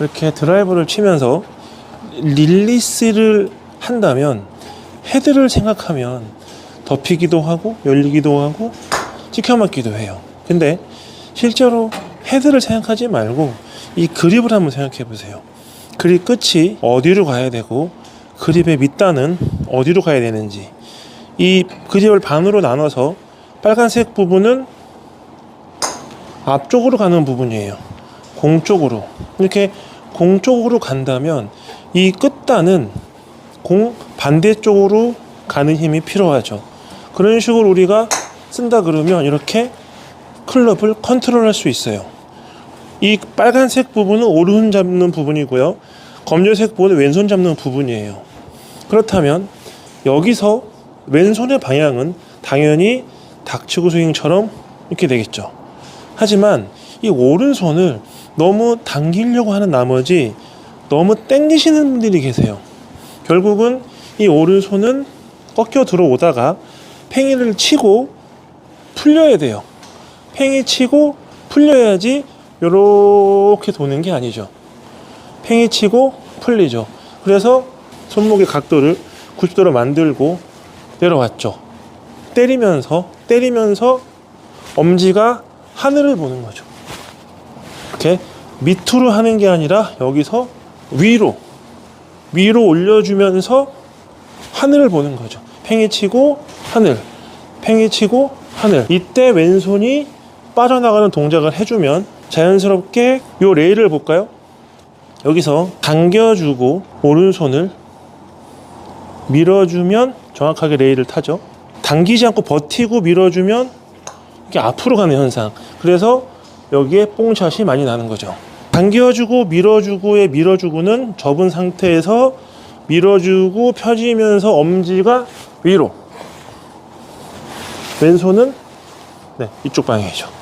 이렇게 드라이버를 치면서 릴리스를 한다면 헤드를 생각하면 덮이기도 하고 열리기도 하고 찍혀맞기도 해요. 근데 실제로 헤드를 생각하지 말고 이 그립을 한번 생각해 보세요. 그립 끝이 어디로 가야 되고 그립의 밑단은 어디로 가야 되는지 이 그립을 반으로 나눠서 빨간색 부분은 앞쪽으로 가는 부분이에요. 공 쪽으로 이렇게 공 쪽으로 간다면 이 끝단은 공 반대쪽으로 가는 힘이 필요하죠. 그런 식으로 우리가 쓴다 그러면 이렇게 클럽을 컨트롤할 수 있어요. 이 빨간색 부분은 오른손 잡는 부분이고요. 검정색 부분은 왼손 잡는 부분이에요. 그렇다면 여기서 왼손의 방향은 당연히 닥치고 스윙처럼 이렇게 되겠죠. 하지만 이 오른손을 너무 당기려고 하는 나머지 너무 땡기시는 분들이 계세요. 결국은 이 오른손은 꺾여 들어오다가 팽이를 치고 풀려야 돼요. 팽이 치고 풀려야지 이렇게 도는 게 아니죠. 팽이 치고 풀리죠. 그래서 손목의 각도를 90도로 만들고 내려왔죠. 때리면서 때리면서 엄지가 하늘을 보는 거죠. 이렇게 밑으로 하는 게 아니라 여기서 위로 위로 올려주면서 하늘을 보는 거죠. 팽이 치고 하늘, 팽이 치고 하늘. 이때 왼손이 빠져나가는 동작을 해주면 자연스럽게 요 레일을 볼까요? 여기서 당겨주고 오른손을 밀어주면 정확하게 레일을 타죠. 당기지 않고 버티고 밀어주면 이게 앞으로 가는 현상. 그래서 여기에 뽕샷이 많이 나는 거죠. 당겨주고 밀어주고의 밀어주고는 접은 상태에서 밀어주고 펴지면서 엄지가 위로. 왼손은 네, 이쪽 방향이죠.